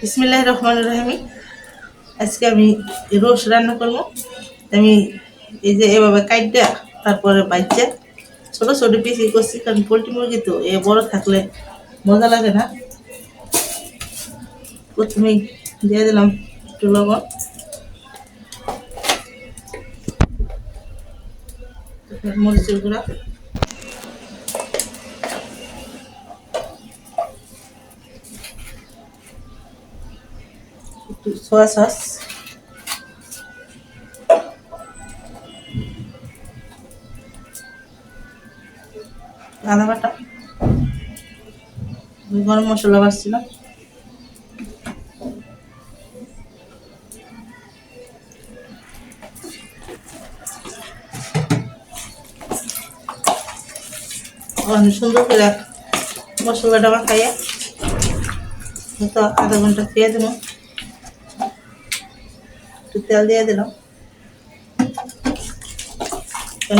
বিসমিল্লাহ রহমান রহিমি। আজকে আমি রোস রান্না করব। আমি এই যে এভাবে কাইটটা, তারপরে বাচ্চা ছোটো ছোটো পিসি করছি, কারণ পোলট্রি মুরগি তো এ বড় থাকলে মজা লাগে না। প্রথমে দিয়ে দিলাম একটু লবণ। মরিচের গুঁড়া একটু সয়া সস আদা বাটা। গরম মশলা বাড়ছিলাম অনেক সুন্দর করে মশলাটা তো আধা ঘণ্টা খেয়ে দেবো। একটু তেল দিয়ে দিলাম।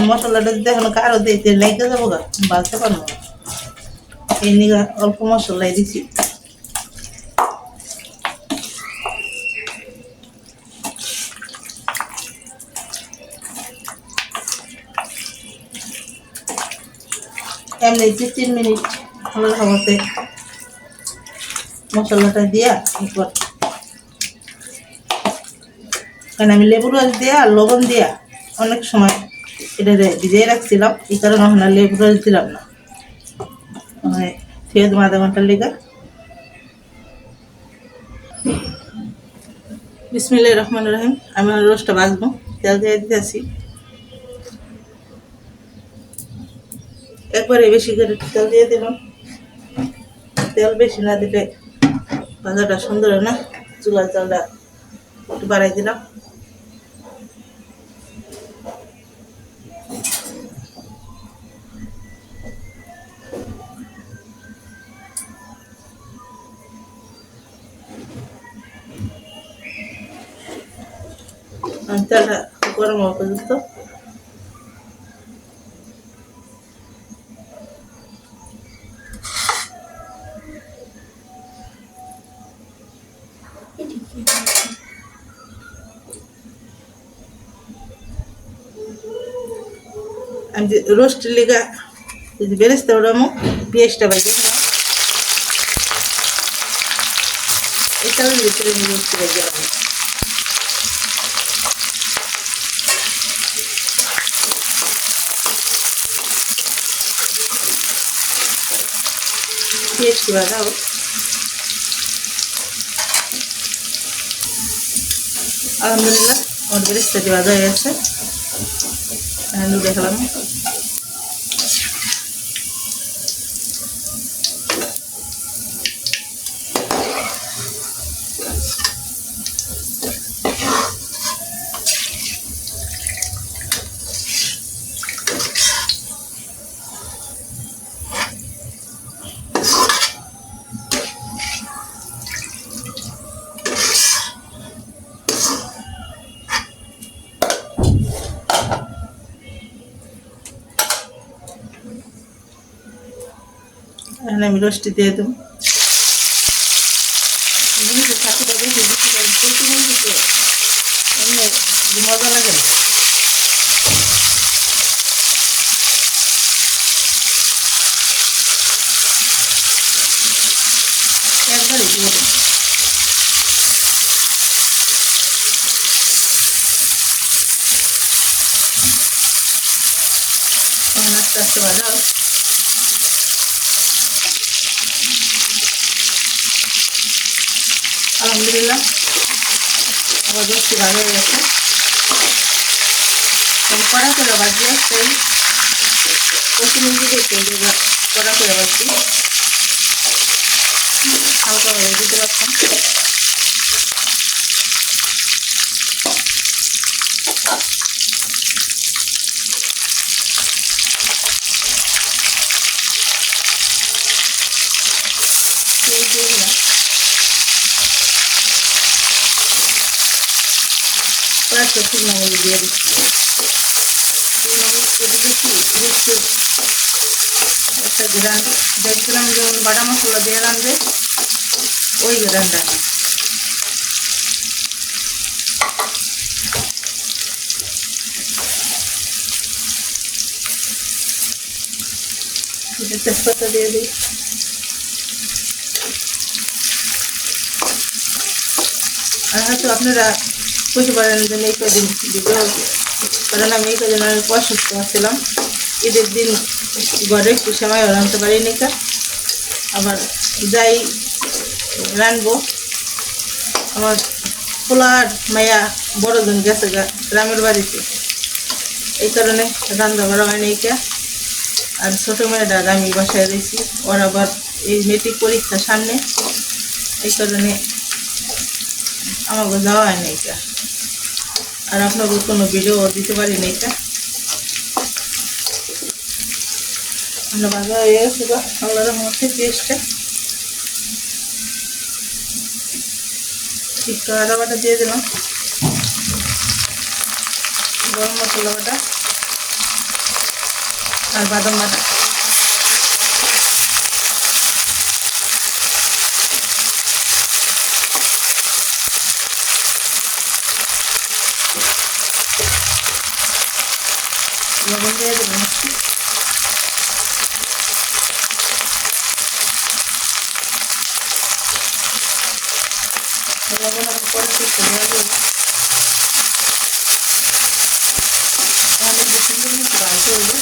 মশলাটা যদি এখন কারও দিতে লেগে যাব গা বাজতে পারব এই নিগা অল্প মশলাই দিছি। এমনি তিন মিনিট ভালো খাবারতে মশলাটা দিয়া কারণ আমি লেবুর রস দিয়া আর লবণ দিয়া অনেক সময় এটা ভিজিয়ে রাখছিলাম, এই কারণে আর লেবুর রস দিলাম না। মানে দেবো আধা ঘণ্টার লেগে। বিসমিল্লাহ রহমান রহিম, আমি আমার রোস্টটা বাজবো তেল দিয়ে দিতেছি। একবারে বেশি করে তেল দিয়ে দিলাম। তেল বেশি না দিলে ভাজাটা সুন্দর না, চুলার চালটা একটু বাড়াই দিলাম। তেলটা গরম হওয়া পর্যন্ত আমি যে রোস্ট লেগা যদি বেরেস্তা ওড়ামো পেঁয়াজটা বাইরে এটাও ভিতরে রোস্ট করে বাজাও আলহামদুলিল্লাহ আমার বেরেস্তাটি বাজা হয়ে গেছে দেখালাম। এখন আমি রোস্টি দিয়ে দেবো। সাথে বেশি লাগে না। একবারে দিয়ে আস্তে আস্তে বাজাও আলহামদুলিল্লাহ। আমার দোষটি ভালো হয়ে গেছে। কড়া করে বাজি সেই পঁচিশ মিনিট তেল কড়া করে বাজি হালকা ভাবে দিতে পারতাম। প্রায় সত্যি মঙ্গল দিয়ে দিচ্ছি দিয়েছি দিচ্ছি একটা গ্রান দেখছিলাম যেমন বাটা মশলা দিয়ে রাঁধবে। ওই গ্রানটা তেজপাতা দিয়ে দিই আর হয়তো আপনারা বুঝতে পারেন যে এই কদিন ভিডিও কারণ আমি এই কদিন অনেক অসুস্থ ছিলাম। ঈদের দিন ঘরে একটু সময় রাঁধতে পারিনি কা। আবার যাই রানবো। আমার পোলার মায়া বড়জন গেছে গ্রামের বাড়িতে। এই কারণে রান্না বাড়া হয়নি কা। আর ছোটো মেয়েটা আমি বাসায় রয়েছি। ওর আবার এই মেট্রিক পরীক্ষা সামনে। এই কারণে আমাকে যাওয়া হয় না এটা আর আপনাকে কোনো ভিডিও দিতে পারি না এটা। আমরা ভালো হয়ে গেছে আল্লাহর মধ্যে পেস্টটা। একটু আদা বাটা দিয়ে দিলাম। গরম মশলা বাটা। আর বাদাম বাটা। লবণ দিয়ে দেবেন একটু লবণ আর পরে একটু দিয়ে দেবো তাহলে দু তিন মিনিট ভাজতে হবে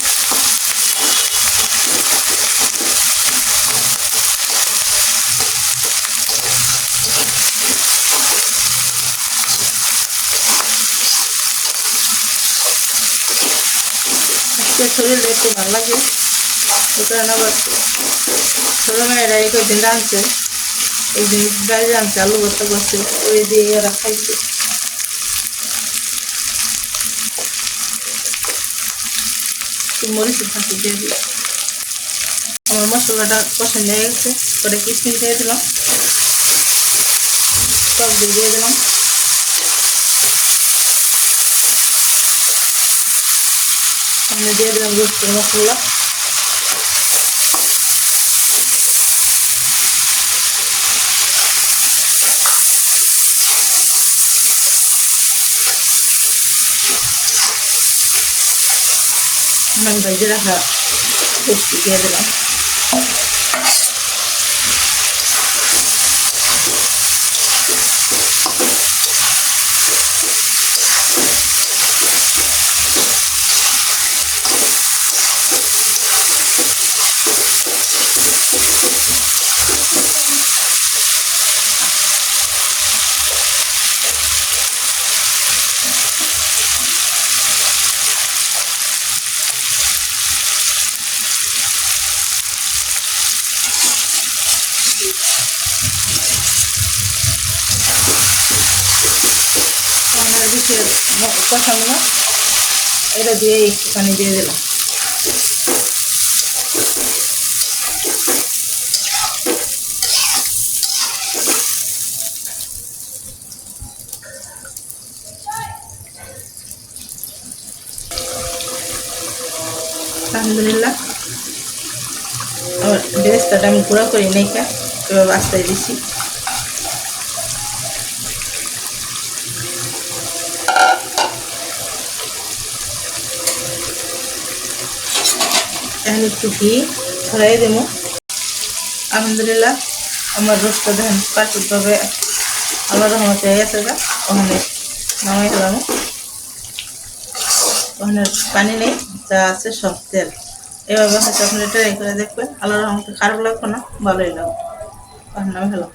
আজকে শরীরটা একটু ভালো লাগে। এই কারণে আবার ছোটো মেয়েরা এই কদিন রাঁধছে এই দিন ডাল রাঁধছে আলু ভর্তা করছে, ওই দিয়ে ওরা খাইছে। একটু মরিচ ফাঁকি দিয়ে দিই আমার মশলাটা পছন্দ হয়ে গেছে, পরে কিশমিশ দিয়ে দিলাম। সব দিয়ে দিলাম। সামনে দিয়ে দিলাম রোস্টের মশলা। আমি ভেজে রাখা পেস্টি দিয়ে দিলাম। কষানো না। এটা দিয়ে একটুখানি দিয়ে দিলাম। আলহামদুলিল্লাহ। আমার ড্রেসটা আমি গুঁড়া করি নাই কা বাস্তায় দিছি। এখন একটু ঘি ছড়াই দেবো। আলহামদুলিল্লাহ, আমার রোজটা দেখেন পারফেক্টভাবে আল্লাহ রহমতে গা। ওখানে নামাই ফেলাম ওখানে পানি নেই, যা আছে সব তেল। এভাবে হয়তো আপনি ট্রাই করে দেখবেন। আল্লাহ রহমতে খারাপ লাগবে না, ভালোই লাগবে। ওখানে নামে ফেলাম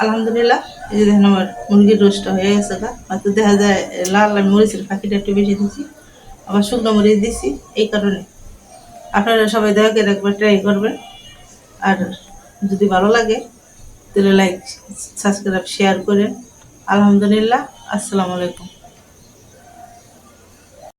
আলহামদুলিল্লাহ, এই যে দেখেন আমার মুরগির রোস্টটা হয়ে গেছে গা। হয়তো দেখা যায়, লাল লাল মরিচের ফাঁকিটা একটু বেশি দিচ্ছি আবার শুকনো মরিচ দিছি, এই কারণে। আপনারা সবাই দয়া করে একবার ট্রাই করবেন। আর যদি ভালো লাগে, তাহলে লাইক সাবস্ক্রাইব শেয়ার করেন। আলহামদুলিল্লাহ, আসসালামু আলাইকুম।